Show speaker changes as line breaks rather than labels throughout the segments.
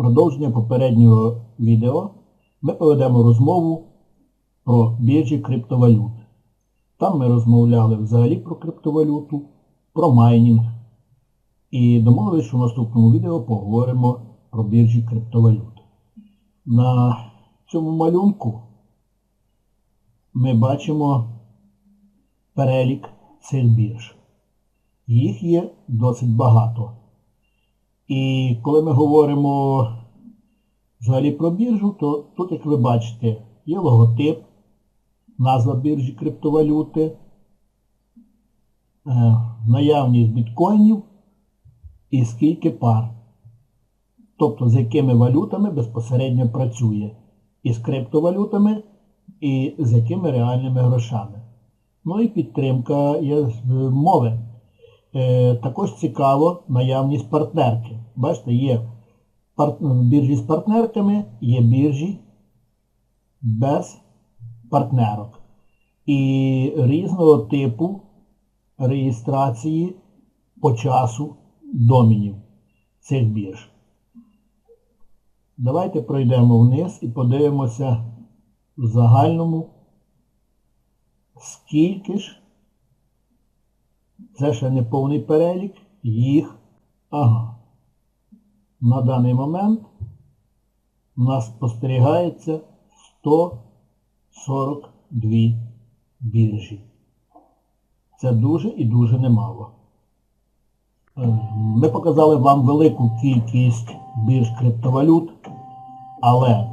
продовження попереднього відео ми поведемо розмову про біржі криптовалют. Там ми розмовляли взагалі про криптовалюту, про майнінг. І домовились, що в наступному відео поговоримо про біржі криптовалют. На цьому малюнку ми бачимо перелік цих бірж. Їх є досить багато. І коли ми говоримо взагалі про біржу, то тут, як ви бачите, є логотип, назва біржі криптовалюти, е, наявність біткоїнів і скільки пар. Тобто з якими валютами безпосередньо працює. І з криптовалютами, і з якими реальними грошами. Ну і підтримка мови. Е, також цікаво наявність партнерки. Бачите, є біржі з партнерками, є біржі без партнерок. І різного типу реєстрації по часу домінів цих бірж. Давайте пройдемо вниз і подивимося в загальному, скільки ж це ще не повний перелік їх. Ага. На даний момент у нас спостерігається 142 біржі. Це дуже і дуже немало. Е, Ми показали вам велику кількість бірж криптовалют, але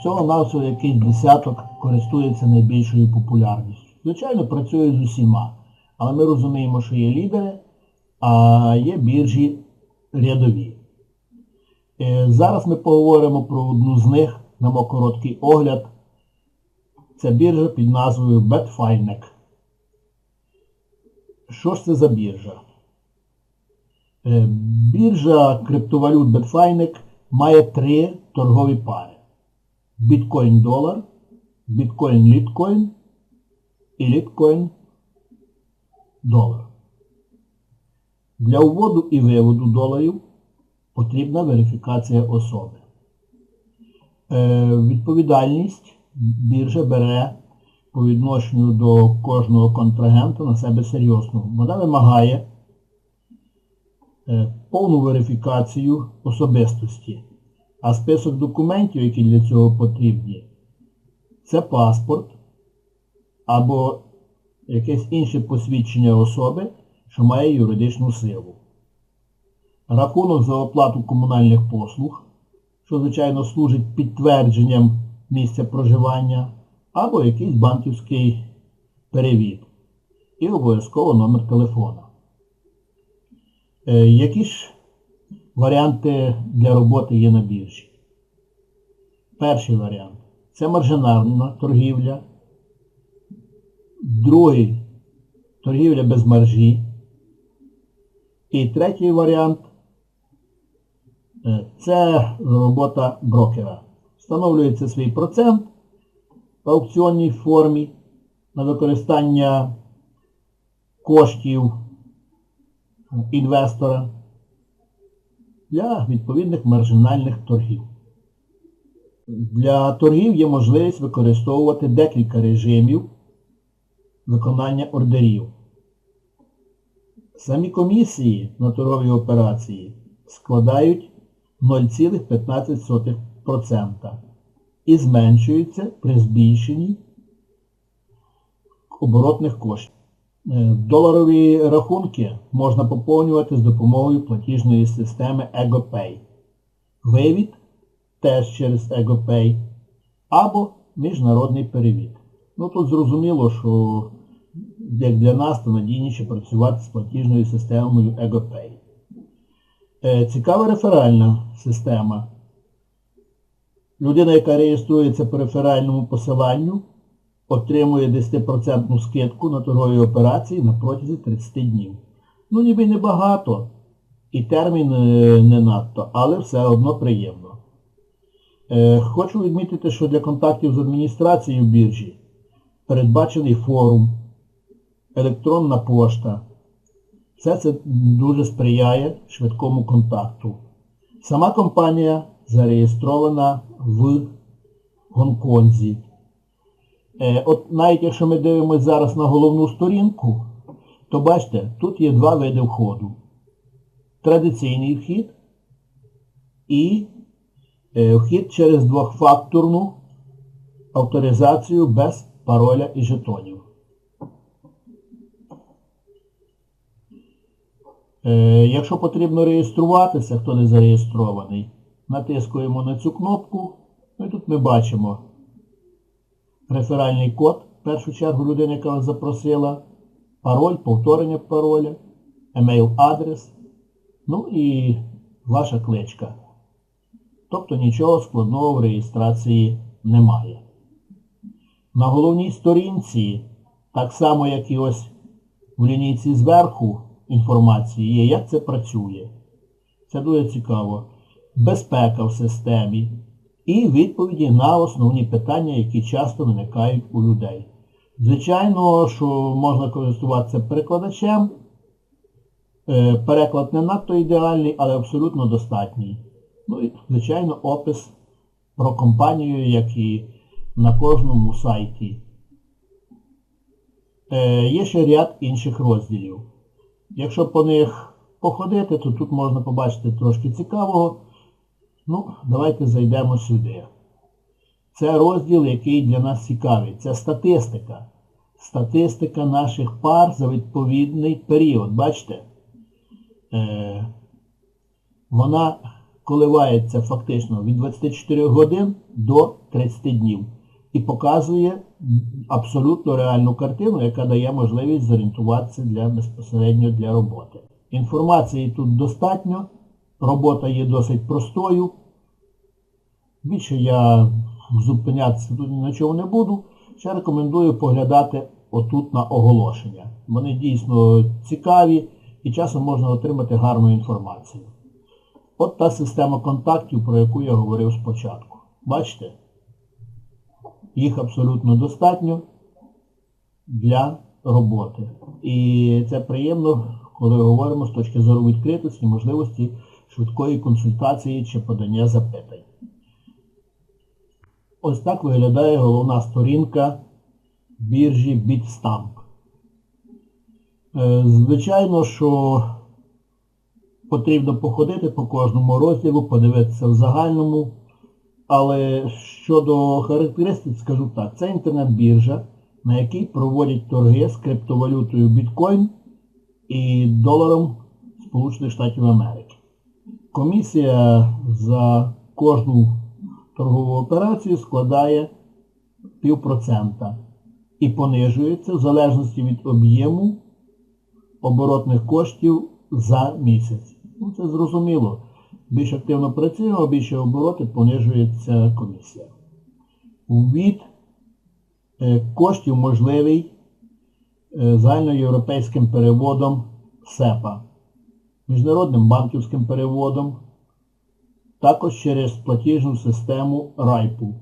всього-навсього якийсь десяток користується найбільшою популярністю. Звичайно, працює з усіма. Але ми розуміємо, що є лідери, а є біржі рядові. Е, Зараз ми поговоримо про одну з них, дамо короткий огляд. Це біржа під назвою Betfinex. Що ж це за біржа? Е, Біржа криптовалют Betfinex має три торгові пари. Біткоін долар, біткоін літкоін і літкоін долар. Для вводу і виводу доларів потрібна верифікація особи. Е, відповідальність біржа бере по відношенню до кожного контрагента на себе серйозно. Вона вимагає е, повну верифікацію особистості, а список документів, які для цього потрібні, це паспорт або якесь інше посвідчення особи, що має юридичну силу. Рахунок за оплату комунальних послуг, що, звичайно, служить підтвердженням місця проживання, або якийсь банківський перевід. І обов'язково номер телефона. Е, які ж варіанти для роботи є на біржі? Перший варіант це маржинальна торгівля. Другий торгівля без маржі. І третій варіант це робота брокера. Встановлюється свій процент в аукціонній формі на використання коштів інвестора для відповідних маржинальних торгів. Для торгів є можливість використовувати декілька режимів виконання ордерів. Самі комісії на торгові операції складають 0,15% і зменшуються при збільшенні оборотних коштів. Е, Доларові рахунки можна поповнювати з допомогою платіжної системи EgoPay. Вивід теж через EgoPay або міжнародний перевід. Ну тут зрозуміло, що як для нас, то надійніше працювати з платіжною системою EgoPay. Е, Цікава реферальна система. Людина, яка реєструється по реферальному посиланню, отримує 10% скидку на торгові операції на протязі 30 днів. Ну, ніби небагато, і термін е, не надто, але все одно приємно. Е, Хочу відмітити, що для контактів з адміністрацією біржі передбачений форум, електронна пошта. Все це дуже сприяє швидкому контакту. Сама компанія зареєстрована в Гонконзі. Е, От навіть якщо ми дивимося зараз на головну сторінку, то бачите, тут є два види входу. Традиційний вхід і е, вхід через двохфакторну авторизацію без пароля і жетонів. Е, Якщо потрібно реєструватися, хто не зареєстрований, натискуємо на цю кнопку. Ну і тут ми бачимо реферальний код, в першу чергу людина, яка вас запросила, пароль, повторення пароля, емейл-адрес, ну і ваша кличка. Тобто нічого складного в реєстрації немає. На головній сторінці, так само як і ось в лінійці зверху інформації є, як це працює. Це дуже цікаво. Безпека в системі і відповіді на основні питання, які часто виникають у людей. Звичайно, що можна користуватися перекладачем. Е, Переклад не надто ідеальний, але абсолютно достатній. Ну і, звичайно, опис про компанію, як і на кожному сайті. Е, Є ще ряд інших розділів. Якщо по них походити, то тут можна побачити трошки цікавого. Ну, давайте зайдемо сюди. Це розділ, який для нас цікавий. Це статистика. Статистика наших пар за відповідний період. Бачите? Е, вона коливається фактично від 24 годин до 30 днів. І показує абсолютно реальну картину, яка дає можливість зорієнтуватися для, безпосередньо для роботи. Інформації тут достатньо, робота є досить простою. Більше я зупинятися тут ні на чому не буду. Ще рекомендую поглядати отут на оголошення. Вони дійсно цікаві і часом можна отримати гарну інформацію. От та система контактів, про яку я говорив спочатку. Бачите? Їх абсолютно достатньо для роботи. І це приємно, коли говоримо з точки зору відкритості, можливості швидкої консультації чи подання запитань. Ось так виглядає головна сторінка біржі Bitstamp. Е, Звичайно, що потрібно походити по кожному розділу, подивитися в загальному. Але щодо характеристик, скажу так, це інтернет-біржа, на якій проводять торги з криптовалютою біткоін і доларом Сполучених Штатів Америки. Комісія за кожну торгову операцію складає півпроцента і понижується в залежності від об'єму оборотних коштів за місяць. Ну, Це зрозуміло. Більш активно працюємо, більше обороти понижується комісія. Ввід е, коштів можливий е, загальноєвропейським переводом СЕПА, міжнародним банківським переводом, також через платіжну систему RIPU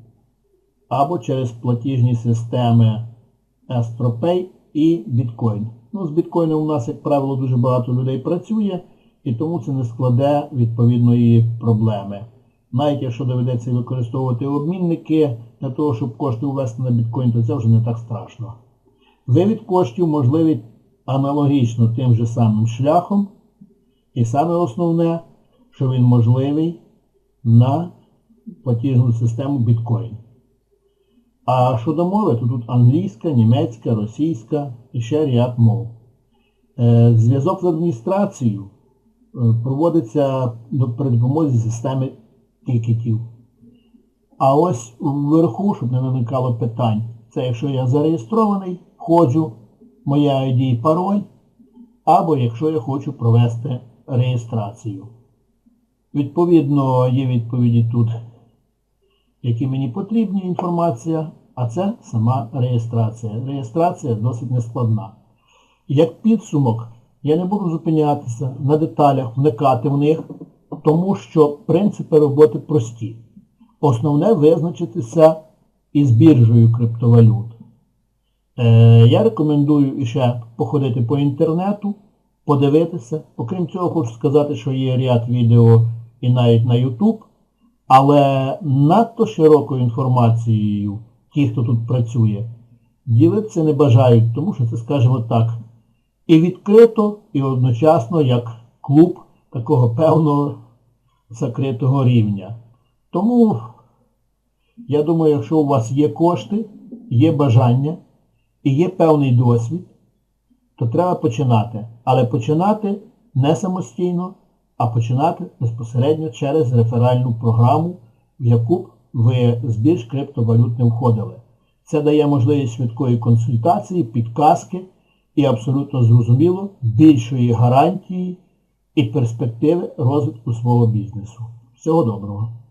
або через платіжні системи AstroPay і Bitcoin. Ну, З біткоїном у нас, як правило, дуже багато людей працює, і тому це не складе відповідної проблеми. Навіть якщо доведеться використовувати обмінники для того, щоб кошти увести на біткоін, то це вже не так страшно. Вивід коштів можливий аналогічно тим же самим шляхом. І саме основне, що він можливий на платіжну систему біткоін. А щодо мови, то тут англійська, німецька, російська і ще ряд мов. Е, Зв'язок з адміністрацією проводиться при допомозі системи тікетів. А ось вверху, щоб не виникало питань, це якщо я зареєстрований, входжу, моя ID і пароль, або якщо я хочу провести реєстрацію. Відповідно, є відповіді тут які мені потрібні інформація, а це сама реєстрація. Реєстрація досить нескладна. Як підсумок, я не буду зупинятися на деталях, вникати в них, тому що принципи роботи прості. Основне визначитися із біржею криптовалют. Е, Я рекомендую іще походити по інтернету, подивитися. Окрім цього, хочу сказати, що є ряд відео і навіть на YouTube, але надто широкою інформацією ті, хто тут працює, ділитися не бажають, тому що це, скажімо так, і відкрито, і одночасно як клуб такого певного закритого рівня. Тому, я думаю, якщо у вас є кошти, є бажання і є певний досвід, то треба починати. Але починати не самостійно, а починати безпосередньо через реферальну програму, в яку ви з більш криптовалют не входили. Це дає можливість швидкої консультації, підказки і абсолютно зрозуміло більшої гарантії і перспективи розвитку свого бізнесу. Всього доброго!